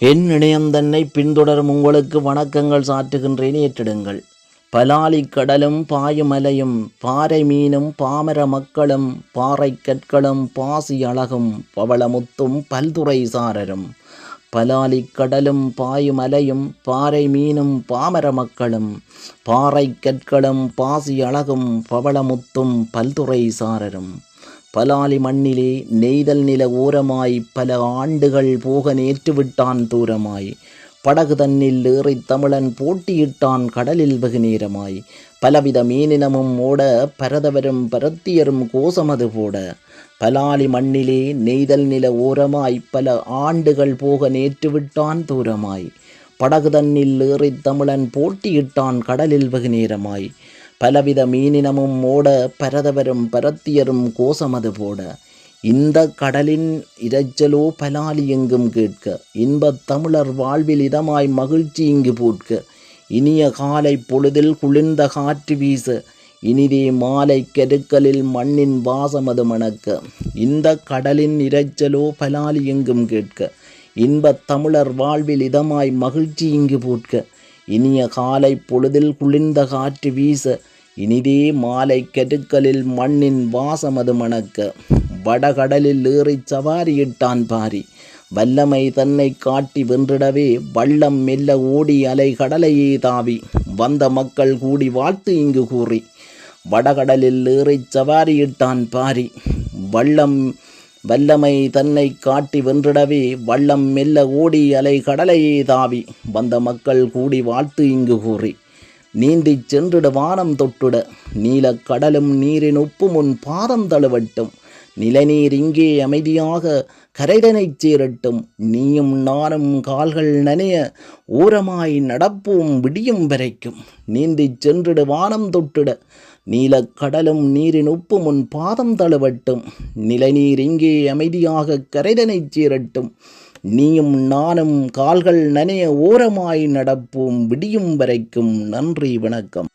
என் இணையம் தன்னை பின்தொடரும் உங்களுக்கு வணக்கங்கள் சாற்றுகின்றேன் ஏற்றிடுங்கள். பலாலி கடலும் பாயுமலையும் பாறை மீனும் பாமர மக்களும் பாறை கற்களும் பாசி அழகும் பவளமுத்தும் பல்துறை சாரரும். பலாலி கடலும் பாயுமலையும் பாறை மீனும் பாமர மக்களும் பாறை கற்களும் பாசி அழகும் பவளமுத்தும் பல்துறை சாரரும். பலாலி மண்ணிலே நெய்தல் நில ஓரமாய் பல ஆண்டுகள் போக நேற்றுவிட்டான் தூரமாய். படகு தன்னில் ஏறி தமிழன் போட்டியிட்டான் கடலில் வெகு நேரமாய். பலவித மீனினமும் ஓட பரதவரும் பரத்தியரும் கோசமது போட. பலாலி மண்ணிலே நெய்தல் நில ஓரமாய் பல ஆண்டுகள் போக நேற்றுவிட்டான் தூரமாய். படகு தன்னில் ஏறித் தமிழன் போட்டியிட்டான் கடலில் வெகு நேரமாய் பலவித மீனினமும் ஓட பரதவரும் பரத்தியரும் கோசமது போட இந்த கடலின் இரைச்சலோ பலாலி எங்கும் கேட்க இன்பத் தமிழர் வாழ்வில் இதமாய் மகிழ்ச்சி இங்கு போட்க இனிய காலை பொழுதில் குளிர்ந்த காற்று வீச இனிதே மாலை கெருக்கலில் மண்ணின் வாசமது மணக்க இந்த கடலின் இரைச்சலோ பலாலி எங்கும் கேட்க இன்பத் தமிழர் வாழ்வில் இதமாய் மகிழ்ச்சி இங்கு பூட்க. இனிய காலை பொழுதில் குளிர்ந்த காற்று வீச இனிதே மாலை கெடுக்கலில் மண்ணின் வாசமது மணக்க. வடகடலில் ஏறிச் சவாரியிட்டான் பாரி. வல்லமை தன்னை காட்டி வென்றிடவே வள்ளம் மெல்ல ஓடி அலை கடலையே தாவி. வந்த மக்கள் கூடி வாழ்த்து இங்கு கூறி. வடகடலில் ஏறிச் சவாரியிட்டான் பாரி. வள்ளம் வல்லமை தன்னை காட்டி வென்றிடவே வள்ளம் மெல்ல ஓடி அலை கடலையே தாவி. வந்த மக்கள் கூடி வாழ்த்து இங்கு கூறி நீந்திச் சென்றிட வானம் தொட்டுட நீலக் கடலும் நீரின் உப்பு முன் பாதம் தழுவட்டும். நிலநீர் இங்கே அமைதியாக கரைதனைச் சேரட்டும். நீயும் நானும் கால்கள் நனைய ஓரமாய் நடப்போம் விடியும் வரைக்கும். நீந்திச் சென்றிட வானம் தொட்டுட. நீலக் கடலும் நீரின் உப்பு முன் பாதம் தழுவட்டும். நிலநீர் இங்கே அமைதியாக கரைதனைச் சேரட்டும். நீயும் நானும் கால்கள் நனைய ஓரமாய் நடப்போம் விடியும் வரைக்கும். நன்றி வணக்கம்.